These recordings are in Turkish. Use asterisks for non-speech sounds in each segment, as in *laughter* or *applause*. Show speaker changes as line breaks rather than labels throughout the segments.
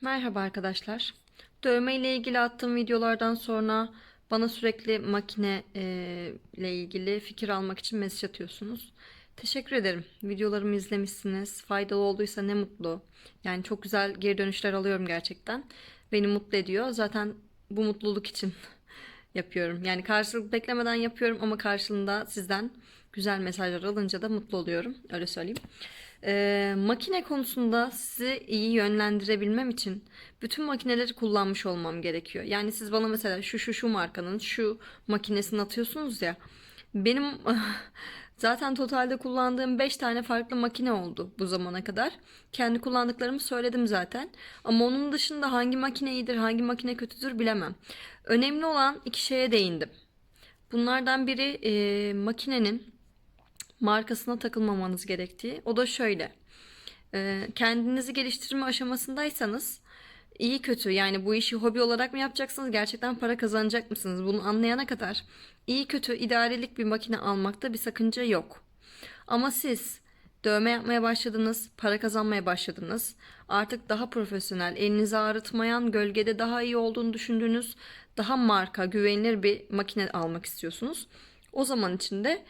Merhaba arkadaşlar. Dövme ile ilgili attığım videolardan sonra bana sürekli makine e, ile ilgili fikir almak için mesaj atıyorsunuz. Teşekkür ederim. Videolarımı izlemişsiniz. Faydalı olduysa ne mutlu. Yani çok güzel geri dönüşler alıyorum gerçekten. Beni mutlu ediyor. Zaten bu mutluluk için *laughs* yapıyorum. Yani karşılık beklemeden yapıyorum ama karşılığında sizden güzel mesajlar alınca da mutlu oluyorum. Öyle söyleyeyim. Ee, makine konusunda sizi iyi yönlendirebilmem için bütün makineleri kullanmış olmam gerekiyor. Yani siz bana mesela şu şu şu markanın şu makinesini atıyorsunuz ya. Benim *laughs* zaten totalde kullandığım 5 tane farklı makine oldu bu zamana kadar. Kendi kullandıklarımı söyledim zaten. Ama onun dışında hangi makine iyidir, hangi makine kötüdür bilemem. Önemli olan iki şeye değindim. Bunlardan biri e, makinenin markasına takılmamanız gerektiği. O da şöyle. Ee, kendinizi geliştirme aşamasındaysanız iyi kötü yani bu işi hobi olarak mı yapacaksınız gerçekten para kazanacak mısınız bunu anlayana kadar iyi kötü idarelik bir makine almakta bir sakınca yok. Ama siz dövme yapmaya başladınız, para kazanmaya başladınız. Artık daha profesyonel, elinizi ağrıtmayan, gölgede daha iyi olduğunu düşündüğünüz, daha marka, güvenilir bir makine almak istiyorsunuz. O zaman içinde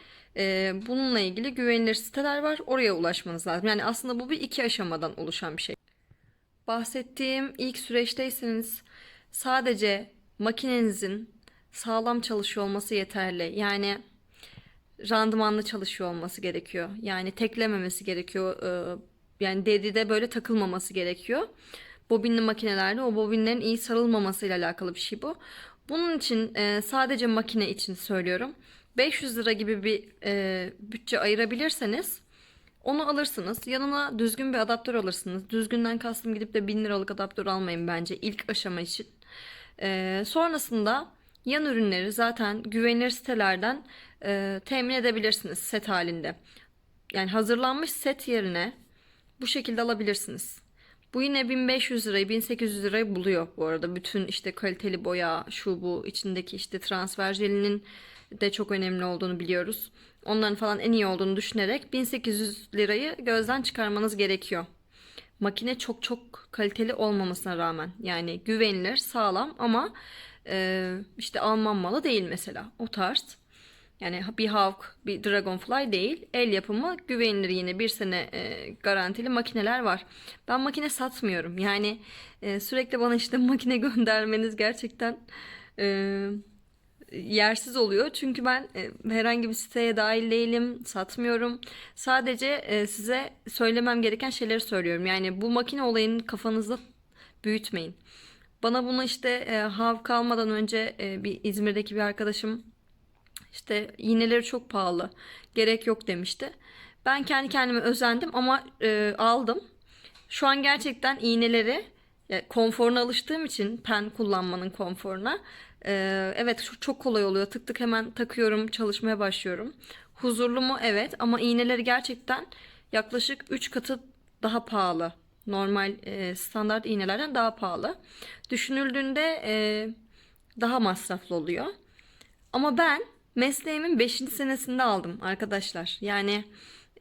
bununla ilgili güvenilir siteler var. Oraya ulaşmanız lazım. Yani aslında bu bir iki aşamadan oluşan bir şey. Bahsettiğim ilk süreçteyseniz sadece makinenizin sağlam çalışıyor olması yeterli. Yani randımanlı çalışıyor olması gerekiyor. Yani teklememesi gerekiyor. Yani deride böyle takılmaması gerekiyor. Bobinli makinelerde o bobinlerin iyi sarılmamasıyla alakalı bir şey bu. Bunun için sadece makine için söylüyorum. 500 lira gibi bir e, bütçe ayırabilirseniz onu alırsınız. Yanına düzgün bir adaptör alırsınız. Düzgünden kastım gidip de 1000 liralık adaptör almayın bence ilk aşama için. E, sonrasında yan ürünleri zaten güvenilir sitelerden e, temin edebilirsiniz set halinde. Yani hazırlanmış set yerine bu şekilde alabilirsiniz. Bu yine 1500 lirayı 1800 lirayı buluyor bu arada. Bütün işte kaliteli boya şu bu içindeki işte transfer jelinin de çok önemli olduğunu biliyoruz. Onların falan en iyi olduğunu düşünerek 1800 lirayı gözden çıkarmanız gerekiyor. Makine çok çok kaliteli olmamasına rağmen yani güvenilir, sağlam ama e, işte Alman malı değil mesela o tarz. Yani bir Hawk, bir Dragonfly değil. El yapımı güvenilir yine bir sene e, garantili makineler var. Ben makine satmıyorum. Yani e, sürekli bana işte *laughs* makine göndermeniz gerçekten e, yersiz oluyor. Çünkü ben e, herhangi bir siteye dahil değilim, satmıyorum. Sadece e, size söylemem gereken şeyleri söylüyorum. Yani bu makine olayını kafanızda büyütmeyin. Bana bunu işte e, Hav kalmadan önce e, bir İzmir'deki bir arkadaşım işte iğneleri çok pahalı. Gerek yok demişti. Ben kendi kendime özendim ama e, aldım. Şu an gerçekten iğneleri ya, konforuna alıştığım için pen kullanmanın konforuna e, evet çok, kolay oluyor. Tık tık hemen takıyorum, çalışmaya başlıyorum. Huzurlu mu? Evet ama iğneleri gerçekten yaklaşık 3 katı daha pahalı. Normal e, standart iğnelerden daha pahalı. Düşünüldüğünde e, daha masraflı oluyor. Ama ben mesleğimin 5. senesinde aldım arkadaşlar. Yani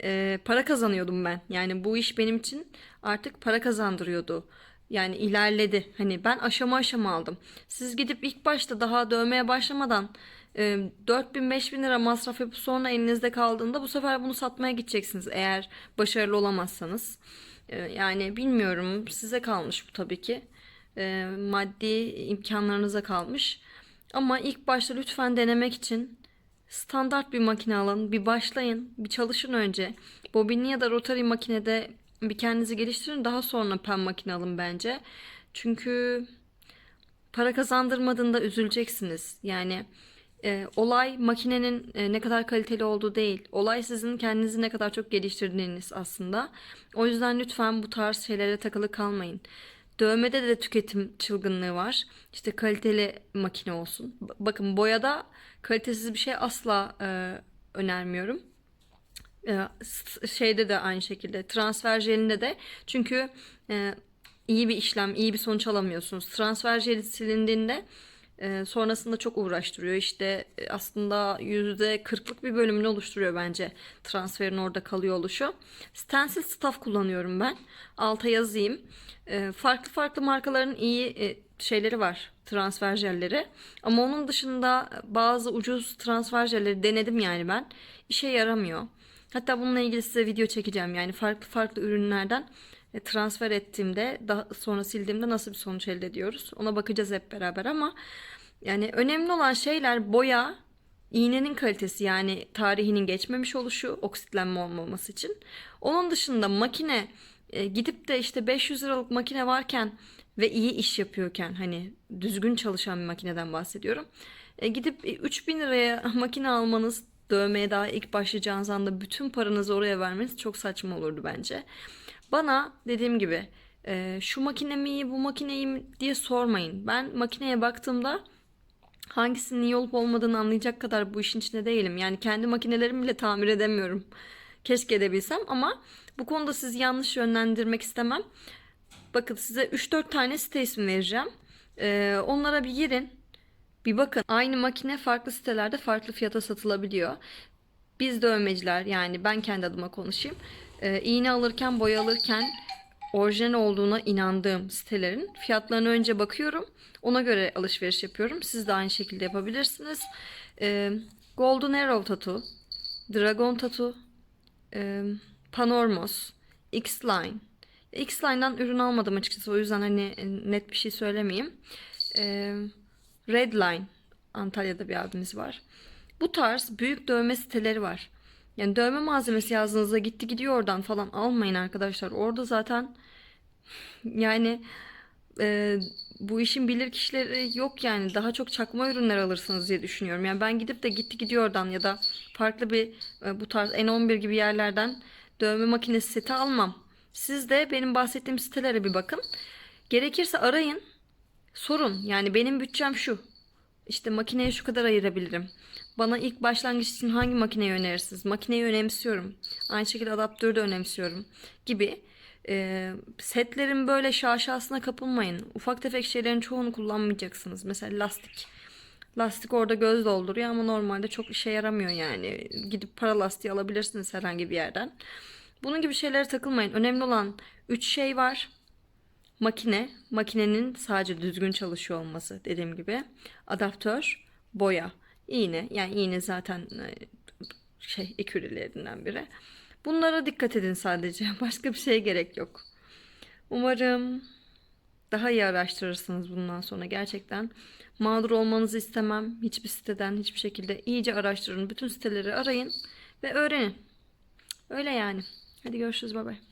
e, para kazanıyordum ben. Yani bu iş benim için artık para kazandırıyordu. Yani ilerledi. Hani ben aşama aşama aldım. Siz gidip ilk başta daha dövmeye başlamadan e, 4000 5000 lira masraf yapıp sonra elinizde kaldığında bu sefer bunu satmaya gideceksiniz eğer başarılı olamazsanız. E, yani bilmiyorum size kalmış bu tabii ki. E, maddi imkanlarınıza kalmış. Ama ilk başta lütfen denemek için standart bir makine alın. Bir başlayın. Bir çalışın önce. Bobinli ya da rotary makinede bir kendinizi geliştirin. Daha sonra pen makine alın bence. Çünkü para kazandırmadığında üzüleceksiniz. Yani e, olay makinenin e, ne kadar kaliteli olduğu değil. Olay sizin kendinizi ne kadar çok geliştirdiğiniz aslında. O yüzden lütfen bu tarz şeylere takılı kalmayın. Dövmede de tüketim çılgınlığı var. İşte kaliteli makine olsun. Bakın boyada kalitesiz bir şey asla e, önermiyorum. E, şeyde de aynı şekilde transfer jelinde de çünkü e, iyi bir işlem, iyi bir sonuç alamıyorsunuz. Transfer jeli silindiğinde Ee, sonrasında çok uğraştırıyor. İşte e, aslında yüzde kırklık bir bölümünü oluşturuyor bence transferin orada kalıyor oluşu. Stencil staff kullanıyorum ben. Alta yazayım. Ee, farklı farklı markaların iyi e, şeyleri var. Transfer jelleri. Ama onun dışında bazı ucuz transfer jelleri denedim yani ben. İşe yaramıyor. Hatta bununla ilgili size video çekeceğim. Yani farklı farklı ürünlerden transfer ettiğimde daha sonra sildiğimde nasıl bir sonuç elde ediyoruz. Ona bakacağız hep beraber ama yani önemli olan şeyler boya, iğnenin kalitesi yani tarihinin geçmemiş oluşu, oksitlenme olmaması için. Onun dışında makine e, gidip de işte 500 liralık makine varken ve iyi iş yapıyorken hani düzgün çalışan bir makineden bahsediyorum. E, gidip 3000 liraya *laughs* makine almanız dövmeye daha ilk başlayacağınız anda bütün paranızı oraya vermeniz çok saçma olurdu bence. Bana dediğim gibi e, şu makine mi iyi bu makineyi mi diye sormayın. Ben makineye baktığımda hangisinin iyi olup olmadığını anlayacak kadar bu işin içinde değilim. Yani kendi makinelerimi bile tamir edemiyorum. Keşke edebilsem ama bu konuda sizi yanlış yönlendirmek istemem. Bakın size 3-4 tane site ismi vereceğim. Ee, onlara bir girin. Bir bakın. Aynı makine farklı sitelerde farklı fiyata satılabiliyor. Biz dövmeciler yani ben kendi adıma konuşayım. Ee, iğne alırken boya alırken orijinal olduğuna inandığım sitelerin fiyatlarına önce bakıyorum. Ona göre alışveriş yapıyorum. Siz de aynı şekilde yapabilirsiniz. Ee, Golden Arrow Tattoo, Dragon Tattoo, e, Panormos, X-Line. X-Line'dan ürün almadım açıkçası. O yüzden hani net bir şey söylemeyeyim. Ee, Redline. Antalya'da bir abimiz var. Bu tarz büyük dövme siteleri var. Yani dövme malzemesi yazdığınızda gitti gidiyor oradan falan almayın arkadaşlar. Orada zaten *laughs* yani e, bu işin bilir kişileri yok yani. Daha çok çakma ürünler alırsınız diye düşünüyorum. Yani ben gidip de gitti gidiyor oradan ya da farklı bir e, bu tarz N11 gibi yerlerden dövme makinesi seti almam. Siz de benim bahsettiğim sitelere bir bakın. Gerekirse arayın. Sorun. Yani benim bütçem şu. İşte makineye şu kadar ayırabilirim. Bana ilk başlangıç için hangi makineyi önerirsiniz? Makineyi önemsiyorum. Aynı şekilde adaptörü de önemsiyorum. Gibi. Ee, setlerin böyle şaşasına kapılmayın. Ufak tefek şeylerin çoğunu kullanmayacaksınız. Mesela lastik. Lastik orada göz dolduruyor ama normalde çok işe yaramıyor yani. Gidip para lastiği alabilirsiniz herhangi bir yerden. Bunun gibi şeylere takılmayın. Önemli olan 3 şey var. Makine, makinenin sadece düzgün çalışıyor olması dediğim gibi. Adaptör, boya, iğne. Yani iğne zaten e, şey ekürilerinden biri. Bunlara dikkat edin sadece. *laughs* Başka bir şeye gerek yok. Umarım daha iyi araştırırsınız bundan sonra gerçekten. Mağdur olmanızı istemem. Hiçbir siteden hiçbir şekilde iyice araştırın. Bütün siteleri arayın ve öğrenin. Öyle yani. Hadi görüşürüz. Bay bay.